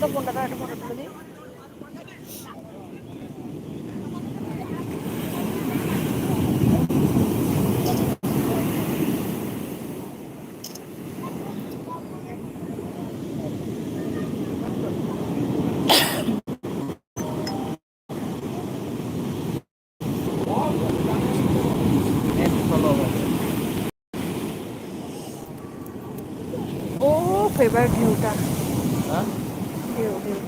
তো ফোনটা দাও একটা ফটো তুলে দিই ও ফেভারিট ঢেউটা হ্যাঁ ঢেউ ঢেউ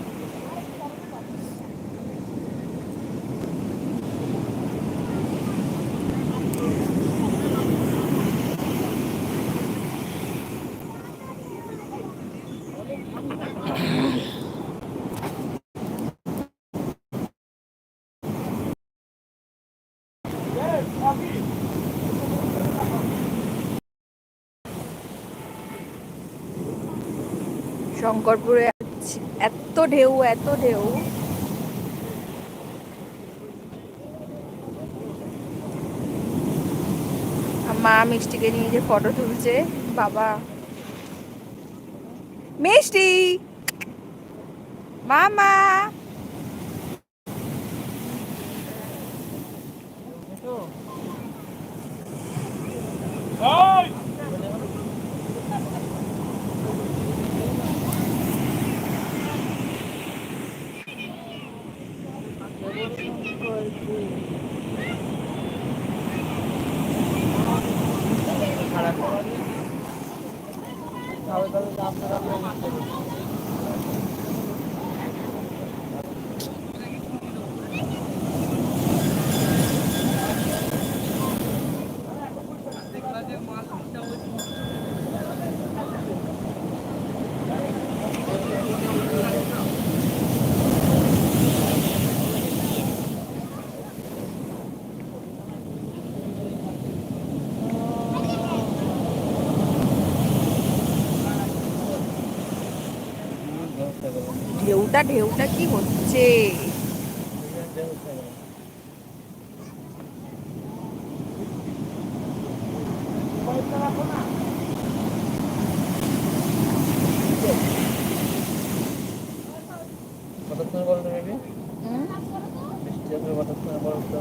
শঙ্করপুরে এত ঢেউ এত ঢেউ। মা মিষ্টিকে নিয়ে যে ফটো তুলছে বাবা। মিষ্টি! মামা! 감사합니다. ঢেউটা ঢেউটা কি হচ্ছে? কতক্ষণ বলো তো বেবি হুম? বৃষ্টি হবে কতক্ষণ বলো তো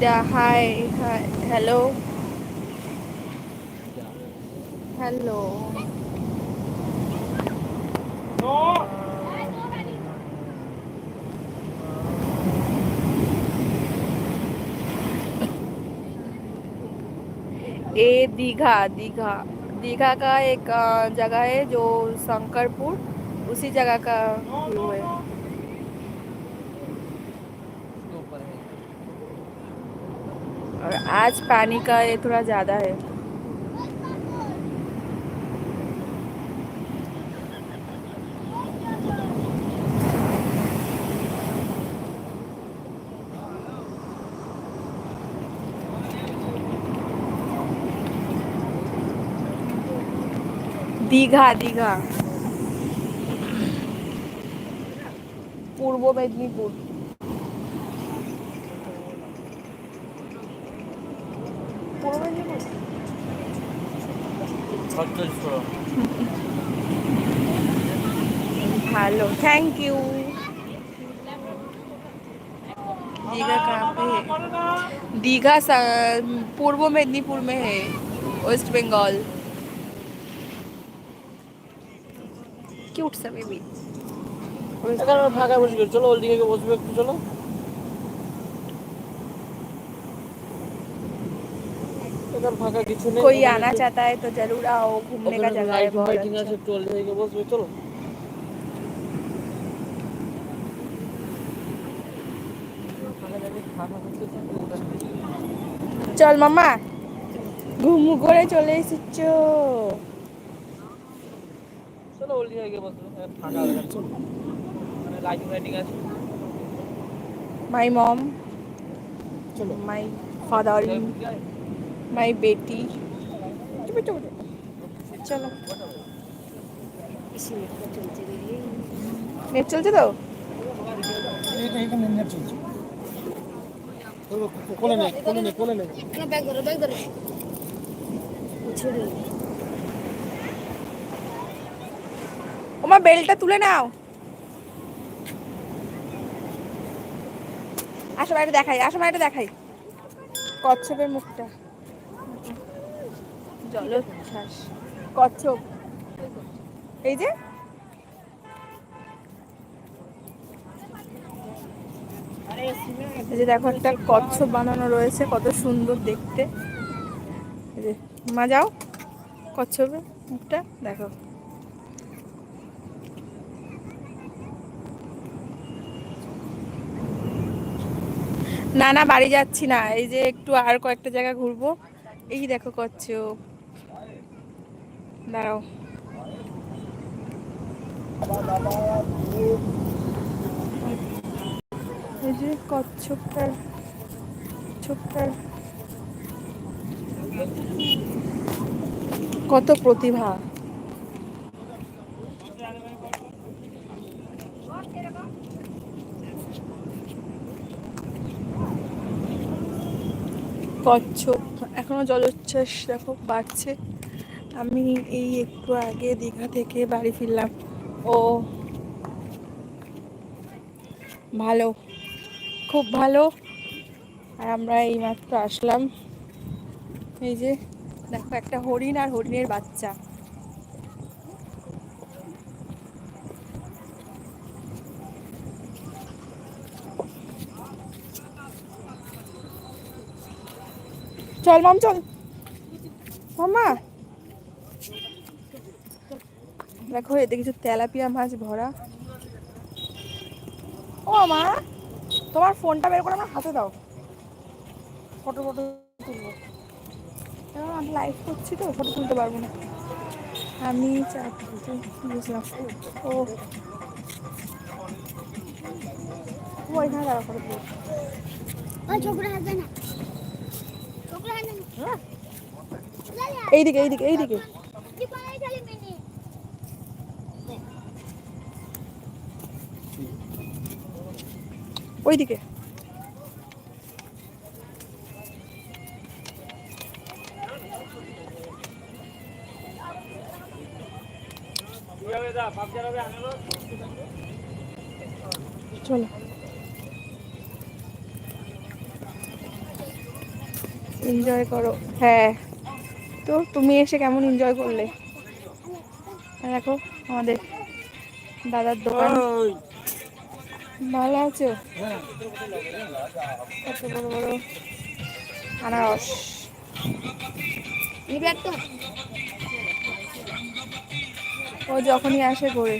Ida, hi, hi Hello. Hello ए दीघा दीघा. दीघा का एक जगह है जो शंकरपुर उसी जगह का व्यू है। और आज पानी का ये थोड़ा ज़्यादा है দীঘা দীঘা পূর্ব মেদিনীপুর ছত্রিশ করো हेलो थैंक यू दीघा कहाँ पे है दीघा स- पूर्व मेदिनीपुर में है वेस्ट बंगाल क्यूट सा बेबी এখানে ফাঁকা বসে গেছে চলো ওই দিকে গিয়ে বসবে একটু চলো এখানে ফাঁকা কিছু নেই कोई ওখানে आना একটু- चाहता है तो जरूर आओ घूमने का ওখানে जगह है লাইটিং बहुत ফাইটিং আছে अच्छा একটু ওই দিকে গিয়ে বসবে চলো ফাঁকা জায়গায় ফাঁকা করতে থাকবে ওখানে। চল মামা ঘুম করে চলে এসেছো চলো ওই দিকে গিয়ে বসবে এখানে ফাঁকা হয়ে গেছে চলো মানে লাইটিং ফাইটিং আছে माय मॉम চলো माय फादर মাই বেটি চলো। নেট চলছে তো? কোলে নে বেল্টটা তুলে নাও। আসো বাইরে দেখাই, আসো বাইরে দেখাই। কচ্ছপের মুখটা। কচ্ছপ। এই যে। দেখো একটা কচ্ছপ বানানো রয়েছে, কত সুন্দর দেখতে। মা যাও। কচ্ছপের মুখটা দেখো। না না, বাড়ি যাচ্ছি না। এই যে একটু আর কয়েকটা জায়গা ঘুরবো। এই দেখো কচ্ছপ। দাঁড়াও। এই যে কচ্ছপটার কচ্ছপটার কত প্রতিভা। কচ্ছপ এখনও জলোচ্ছ্বাস দেখো বাড়ছে। আমি এই একটু আগে দীঘা থেকে বাড়ি ফিরলাম। ও, ভালো, খুব ভালো। আর আমরা এই মাত্র আসলাম। এই যে, দেখো একটা হরিণ আর হরিণের বাচ্চা। চল মাম, চল। মামা দেখো এতে কিছু তেলাপিয়া মাছ ভরা। ও মা তোমার ফোনটা বের করে আমার হাতে দাও। ফটো ফটো তুলবো। আমি লাইভ করছি তো ফটো তুলতে পারব না। আমি চারটে বুঝলাম ও। দাঁড়া না। এইদিকে এইদিকে এইদিকে কি পালাই খালি মিনি ওইদিকে। চলো। এনজয় করো। হ্যাঁ। তো তুমি এসে কেমন এনজয় করলে? দেখো, আমাদের দাদার দোকান। ভালো আছো? কত বড় বড় আনারস। নিবি একটা ও যখনই আসে ঘুরে।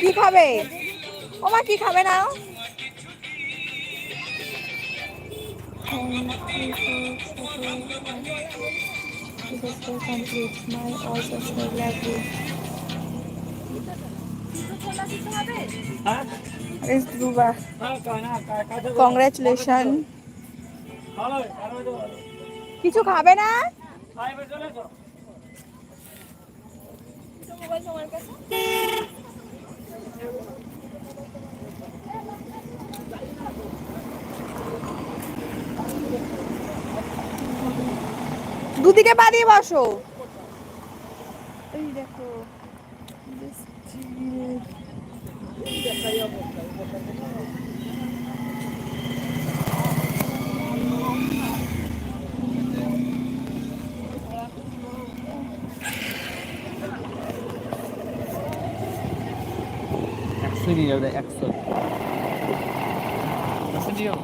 কি খাবে? ও মা, কি খাবে না? Complete my all subscribe congratulation কিছু খাবে না? দুদিকে বাড়িয়ে বসো। একশো নিয়ে যাবে একশো একশো নিয়ে যাব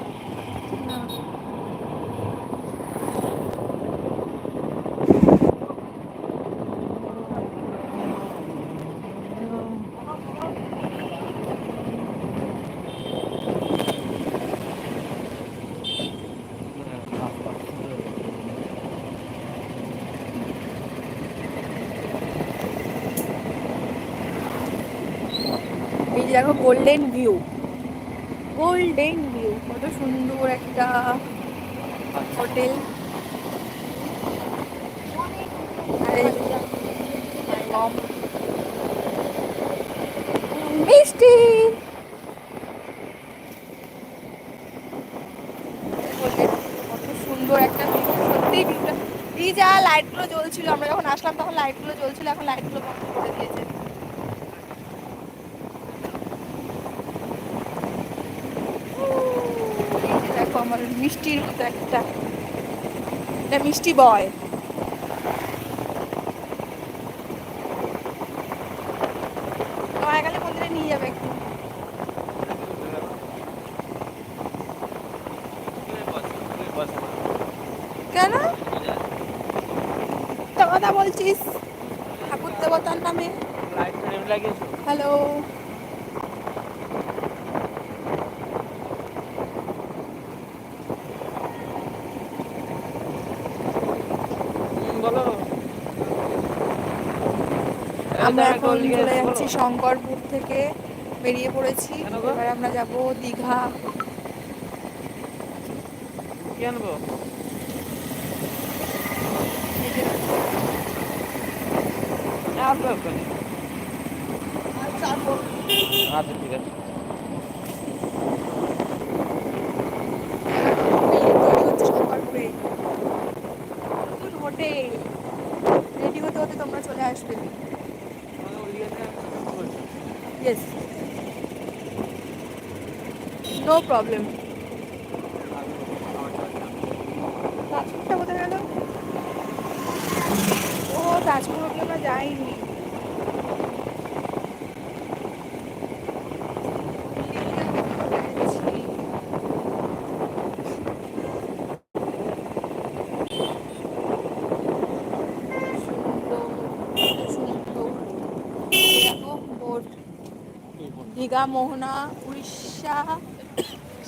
গোল্ডেন ভিউ গোল্ডেন ভিউ কত সুন্দর একটা হোটেল মিষ্টি! কত সুন্দর একটা যা লাইটগুলো জ্বলছিল, আমরা যখন আসলাম, তখন লাইটগুলো জ্বলছিল, এখন লাইটগুলো বন্ধ করে দিয়েছে। আমার মিষ্টির মতো একটা এটা মিষ্টি বয় মায়াকালী মন্দিরে নিয়ে যাবে একটু কেন তো কথা বলছিস ঠাকুর দেবতার নামে হ্যালো বলো আমরা এখন চলে যাচ্ছি শঙ্করপুর থেকে বেরিয়ে পড়েছি। এবার আমরা যাব দীঘা। আচ্ছা ঠিক আছে তৈরি হচ্ছে শঙ্করপুরে নতুন হোটেল রেডি হতে হতে তোমরা চলে আসবে আমাদের ওই দিকে ইয়েস নো প্রবলেম কোথায় ও আমরা যাইনি দীঘা মোহনা উড়িষ্যা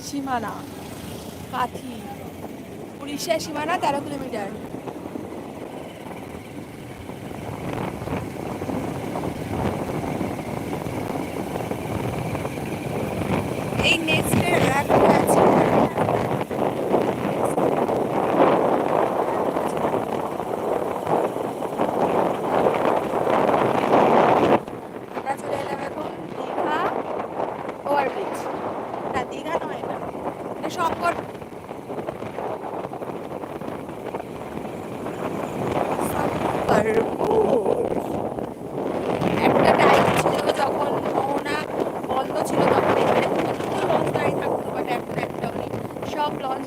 সীমানা কাঠি উড়িষ্যা সীমানা তেরো কিলোমিটার এই নেক্সটের একটা আছে আমরা চলে এলাম এখন দীঘা ওভারব্রিজ না দীঘা নয় এটা এটা শঙ্কর শঙ্করপুর। একটা টাইম ছিল যখন মোহনা বন্ধ ছিল তখন এখানে প্রচুর লঞ্চ দাঁড়িয়ে থাকতো বাট এখন একটাও নেই সব লঞ্চ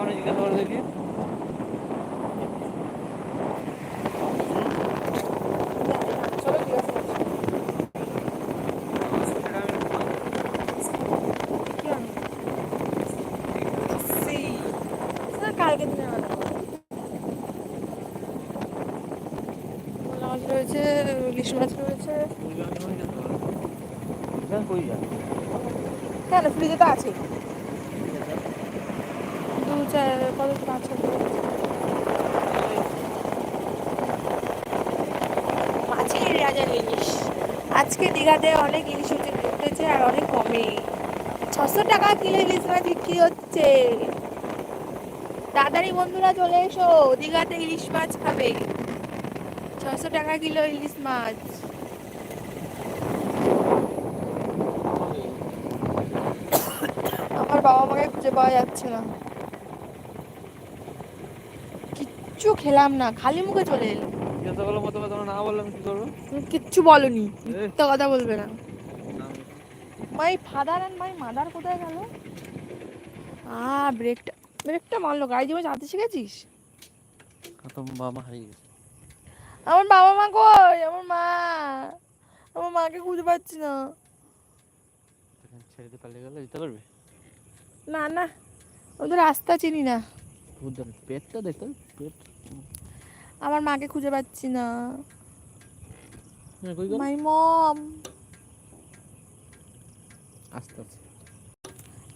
মানে জিজ্ঞাসা করে দেখি রয়েছে ইলিশ মাছ রয়েছে কই কেন ফ্রিজে তো আছে আজকে দীঘাতে অনেক ইলিশ উঠে উঠেছে আর অনেক কমে। ছশো টাকা কিলো ইলিশ মাছ বিক্রি হচ্ছে। তাড়াতাড়ি বন্ধুরা চলে এসো, দীঘাতে ইলিশ মাছ খাবে। ছশো টাকা কিলো ইলিশ মাছ। আমার বাবা মাকে খুঁজে পাওয়া যাচ্ছে না। কিচ্ছু খেলাম না, খালি মুখে চলে এলো। করল প্রথমে তোমরা না বললাম কি করব? কিচ্ছু বলনি। মিথ্যা কথা বলবে না। My father and my mother কোথায় গেল? আ ব্রেকটা ব্রেকটা মারলো গাড়ি জীবনে চালাতে শিখেছিস? খতম বাবা হারিয়ে গেছে। আমার বাবা মা কই? আমার মা। আমার মাকে খুঁজে পাচ্ছি না। ছেড়ে দিয়ে পালিয়ে গেলে দিতে পারবে? না না ওদের রাস্তা চিনি না। বুঝতে পেটটা দেখতে হবে, পেট। আমার মাকে খুঁজে পাচ্ছি না। মাই মম আস্তে আস্তে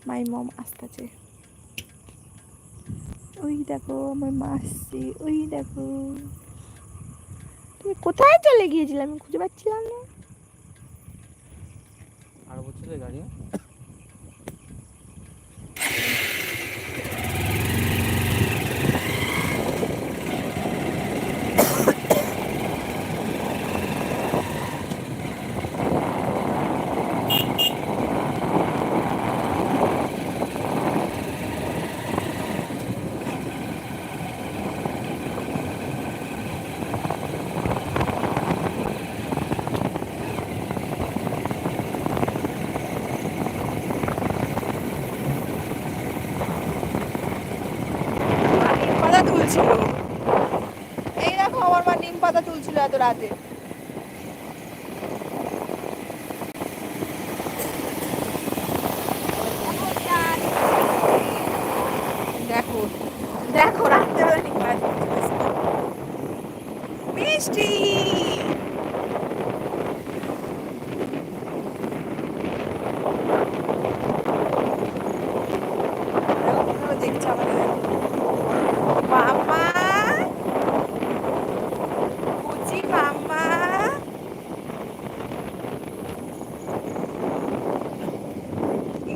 মাই মম আসতেছে। ওই দেখো আমার মা আসছে। ওই দেখো। তুমি কোথায় চলে গিয়েছিলে? আমি খুঁজে পাচ্ছিলাম না। আর বলছিলে গাড়ি তুলছিল এই দেখো আমার মা নিম পাতা তুলছিল এত রাতে দেখো দেখো রাত্রেবেলা নিম পাতা তুলছিল। মিষ্টি দেখো, কোথাও দেখছে আমাকে মামা বুঝি মামা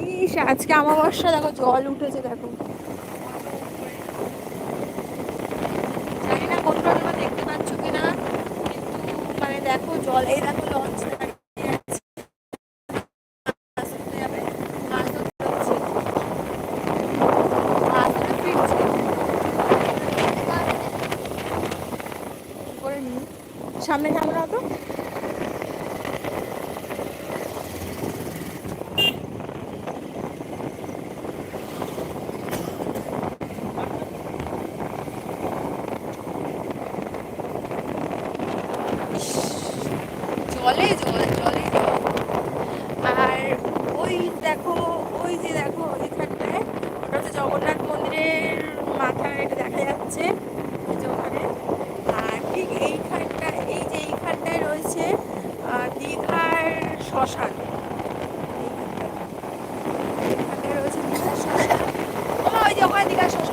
ইস আমাবস্যা দেখো, জল উঠেছে দেখো। জানি না কোনটা দেখতে পাচ্ছ কিনা, কিন্তু মানে দেখো জল, এই দেখো 你敢说什么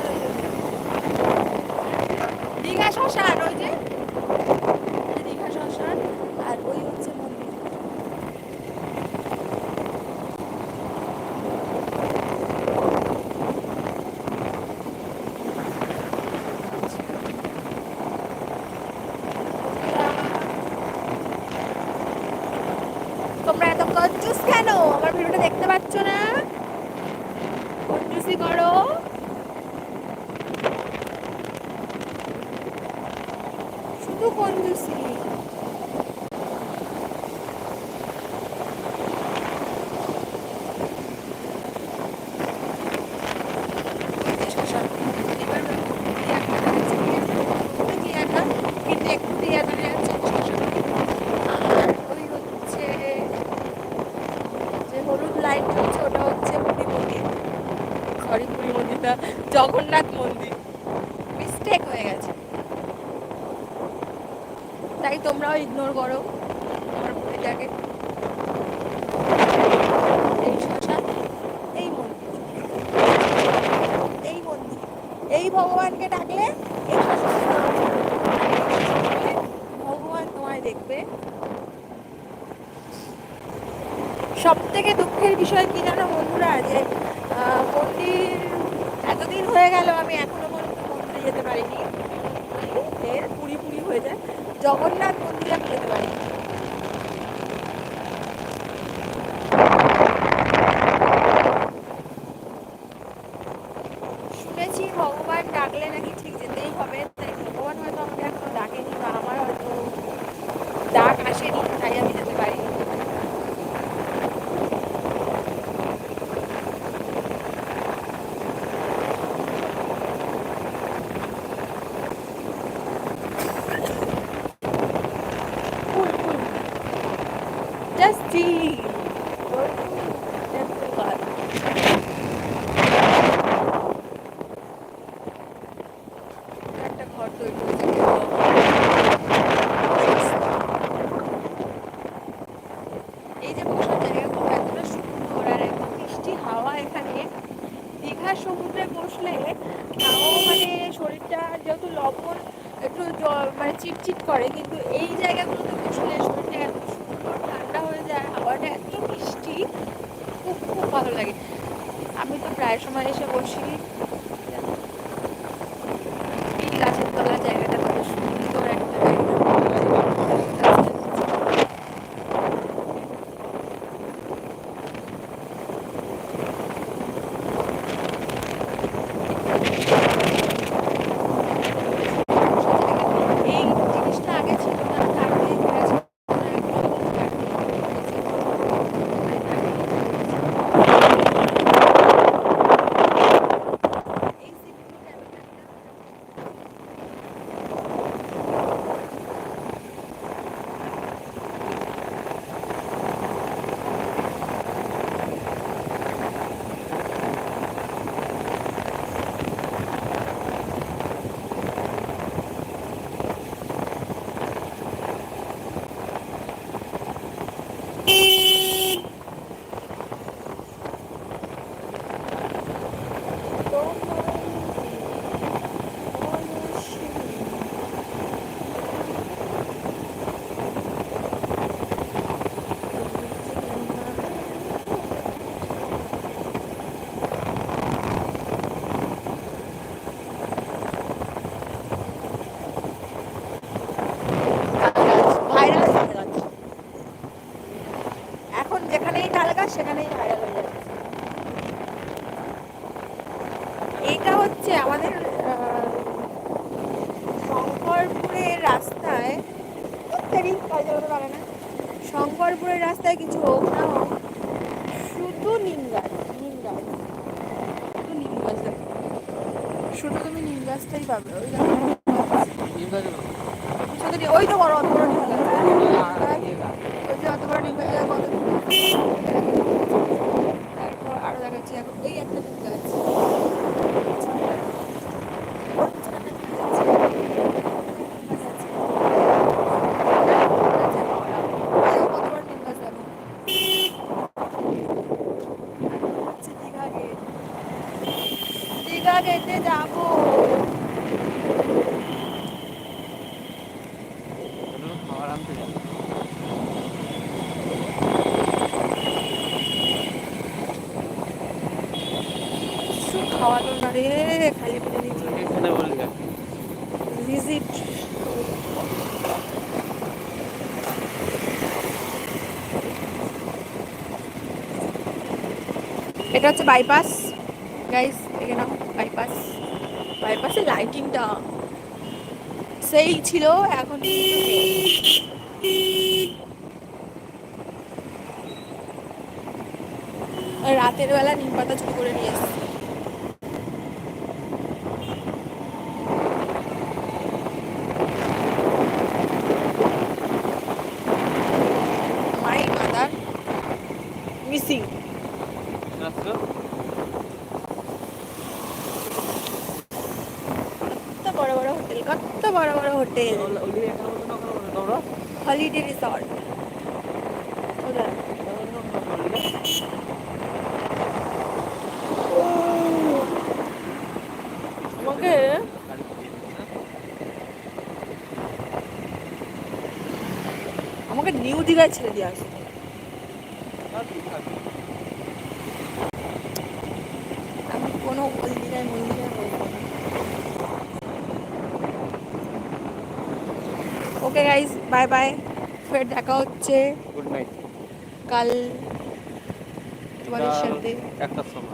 জগন্নাথ মন্দির। মিস্টেক হয়ে গেছে। তাই তোমরাও ইগনোর করো আমার পুরীটাকে এই শ্মশান এই মন্দির এই মন্দির এই ভগবানকে ডাকলে এই শ্মশানে ভগবান তোমায় দেখবে সব থেকে দুঃখের বিষয় কি জানো বন্ধুরা যে আহ, মন্দির এতদিন হয়ে গেল আমি এখনও পর্যন্ত মন্দিরে যেতে পারিনি এর পুরি পুরি হয়ে যায় জগন্নাথ মন্দিরে আমি যেতে পারিনি শুনেছি ভগবান ডাকলে নাকি ঠিক যেতেই হবে তাই ভগবান হয়তো আমাকে এখনও ডাকেনি বা আমার হয়তো ডাক আসেনি তাই আমি যেতে পারি Just chill. Go to temple garden. একটা ঘর তৈরি হয়েছে এই যে বসার জায়গাগুলো এতটা সুন্দর আর এত মিষ্টি হাওয়া এখানে দীঘার সমুদ্রে বসলে তাও মানে শরীরটা যেহেতু লবণ একটু মানে চিটচিট করে, কিন্তু এই জায়গাগুলোতে বসলে শরীরটা এত সুন্দর ঠান্ডা হয়ে যায়, হাওয়াটা এত মিষ্টি, খুব খুব ভালো লাগে। আমি তো প্রায় সময় এসে বসি এই গাছের তলা জায়গাটা কত সুন্দর একটা জায়গা এই জিনিসটা আগে ছিল না কাটতে গেছে এই সিকিউরিটি ভাইরাল হয়ে যাচ্ছে এখন যেখানেই তাল গাছ সেখানেই ভাইরাল হয়ে যাচ্ছে এইটা হচ্ছে আমাদের শঙ্করপুরের রাস্তায় দেরি কাজ হতে পারে না। শঙ্করপুরের রাস্তায় কিছু হোক না হোক শুধু নিম গাছ নিম গাছ। শুধু নিম গাছ শুধু তুমি নিম গাছটাই পাবে। ওই ওই তো বড় আরাম থেকে খালি পেটে নিচে ভিজিট এটা হচ্ছে বাইপাস গাইস দেখে নাও বাইপাস বাইপাসের লাইটিংটা সেই ছিল এখন রাতের বেলা নিম পাতা চুরি করে নিয়ে এসেছি। মাই মাদার মিসিং আসছো কত বড় বড় হোটেল কত বড় বড় হোটেল। Holiday resort. আমাকে আমাকে নিউ দীঘায় ছেড়ে দিয়ে আসবে আমি কোনো ওই দীঘায় মন্দিরে বলব না ওকে গাইস বাই বাই। ফের দেখা হচ্ছে। গুড নাইট কাল তোমাদের সাথে। একটা সময়।